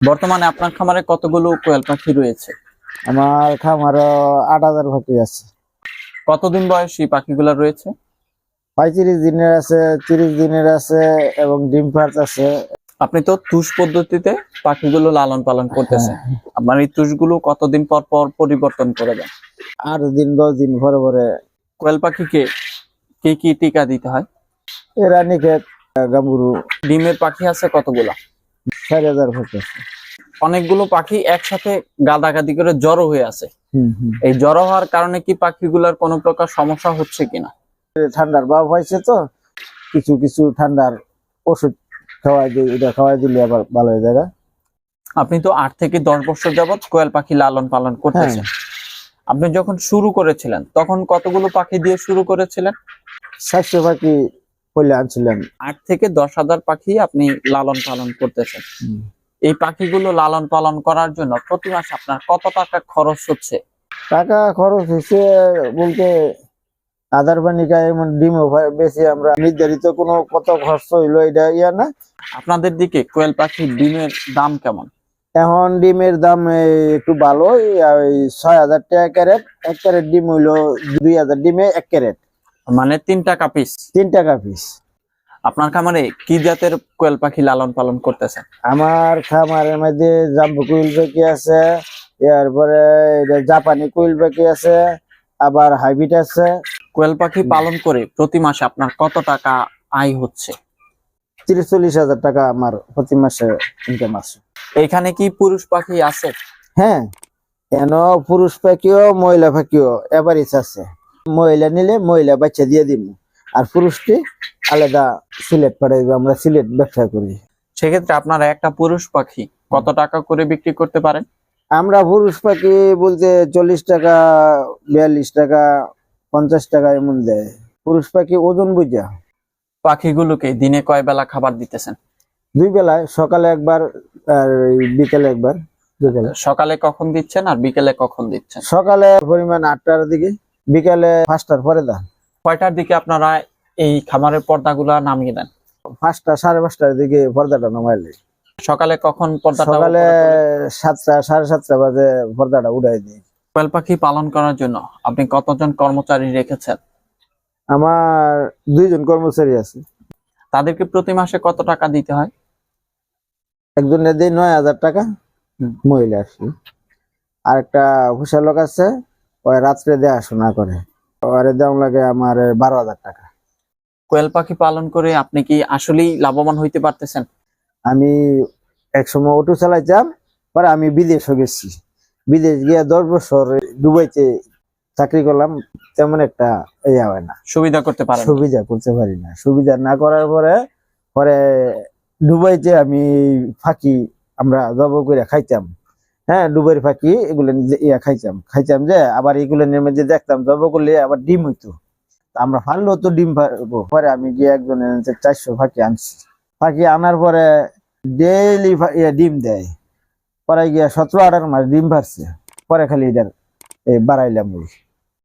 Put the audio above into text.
বর্তমানে আপনার খামারে কতগুলো কোয়েল পাখি রয়েছে? আমার খামারও আট হাজার পাখি আছে। কতদিন বয়সী পাখিগুলো রয়েছে? পঁয়ত্রিশ দিনের আছে তিরিশ দিনের আছে এবং ডিম পার্চ আছে। আপনি তো তুষ পদ্ধতিতে পাখিগুলো লালন পালন করতেছেন। আপনার এই তুষগুলো কতদিন পর পর পরিবর্তন করে দেন? আট দিন দশ দিন পরে পরে। কোয়েল পাখিকে কি কি টিকা দিতে হয়? এরা নিখেত গাম্বুরু। ডিমের পাখি আছে কতগুলা? চার হাজার পাখি অনেকগুলো পাখি একসাথে গাদাগাদি করে জড়ো হয়ে আছে। এই জড়ো হওয়ার কারণে কি পাখিগুলোর কোনো প্রকার সমস্যা হচ্ছে কিনা? ঠান্ডার ভাব হয়েছে তো কিছু কিছু ঠান্ডার ওষুধ খাওয়াই দিই এটা খাওয়াই দিলে আবার ভালো হয়ে যাবে আপনি তো আট থেকে দশ বছর যাবত কোয়েল পাখি লালন পালন করতেছেন। আপনি যখন শুরু করেছিলেন তখন কতগুলো পাখি দিয়ে শুরু করেছিলেন? চারশো পাখি পয়লা আনছিলাম। আট থেকে দশ হাজার পাখি আপনি লালন পালন করতেছেন। এই পাখিগুলো লালন পালন করার জন্য প্রতি মাসে আপনার কত টাকা খরচ হচ্ছে? টাকা খরচ হয়েছে বলতে আধার পানিকা এমন হয় বেশি আমরা নির্ধারিত কোনো কত খরচ হইল এটা ইয়া না। আপনাদের দিকে কোয়েল পাখির ডিমের দাম কেমন? এখন ডিমের দাম একটু ভালো ওই ছয় হাজার টাকা ক্যারেট এক ক্যারেট ডিম হইল দুই হাজার ডিমে এক ক্যারেট। মানে তিন টাকা পিস তিন টাকা পিস আপনার খামারে কি জাতের কোয়েল পাখি লালন পালন করতেছেন? আমার খামারের মধ্যে জাম্বু কুইল পাখি আছে এরপরে জাপানি কুইল পাখি আছে আবার হাইব্রিড আছে। কোয়েল পাখি পালন করে প্রতি মাসে আপনার কত টাকা আয় হচ্ছে? তিরিশ চল্লিশ হাজার টাকা আমার প্রতি মাসে ইনকাম আছে এখানে কি পুরুষ পাখি আছে? হ্যাঁ এন পুরুষ পাখিও মহিলা পাখিও এভারেজ আছে। মহিলা নিলে মহিলা বাচ্চা দিয়ে দিব। আর পুরুষটি আলাদা সিলেট পাঠাইব আমরা সিলেট ব্যবসা করি। সেক্ষেত্রে আপনারা একটা পুরুষ পাখি কত টাকা করে বিক্রি করতে পারেন? আমরা পুরুষ পাখি বলতে চল্লিশ টাকা বিয়াল্লিশ টাকা পঞ্চাশ টাকা এমন দেয়। পুরুষ পাখি ওজন বুঝা। পাখিগুলোকে দিনে কয় বেলা খাবার দিতেছেন? দুই বেলায় সকালে একবার আর বিকেলে একবার সকালে কখন দিচ্ছেন আর বিকেলে কখন দিচ্ছেন? সকালে পরিমাণ আটটার দিকে। বিকালে পাঁচটার পরে দান কয়টার দিকে আপনারা এই খামারের পর্দাগুলা নামিয়ে দেন? পাঁচটা সাড়ে পাঁচটার দিকে পর্দাটা নামাইলে সকালে কখন পর্দাটা সকালে সাতটা সাড়ে সাতটা বাজে পর্দাটা উঠাই দিই। কোয়েল পাখি পালন করার জন্য আপনি কতজন কর্মচারী রেখেছেন? আমার দুইজন কর্মচারী আছে। তাদেরকে প্রতি মাসে কত টাকা দিতে হয়? একজনের দিই নয় হাজার টাকা মহিলা আর আর একটা ভূষা লোক আছে ওই রাত্রে দেখাশোনা করে। ওরে দাম লাগে আমার বারো হাজার টাকা। কোয়েল পাখি পালন করে আপনি কি আসলেই লাভবান হইতে পারতেছেন? আমি একসময় অটো চালাইতাম পরে আমি বিদেশও গেছি। বিদেশ গিয়ে দশ বছর দুবাইতে চাকরি করলাম তেমন একটা ইয়া হয় না। সুবিধা করতে পারেন। সুবিধা করতে পারি না। সুবিধা না করার পরে পরে দুবাইতে আমি ফাঁকি আমরা জব করে খাইতাম। হ্যাঁ ডুবের ফাঁকি এগুলো ইয়া খাইতাম। খাইতাম যে, আবার এগুলো যে দেখতাম, জব করলে আবার ডিম হইতো। আমরা ফানলেও তো ডিম পারব। পরে আমি গিয়ে একজনের চারশো ফাঁকি আনছি। ফাঁকি আনার পরে ডেইলি ডিম দেয়। পরে গিয়া সতেরো আঠারো মাস ডিম পারছে। পরে খালি এটার বাড়াইলাম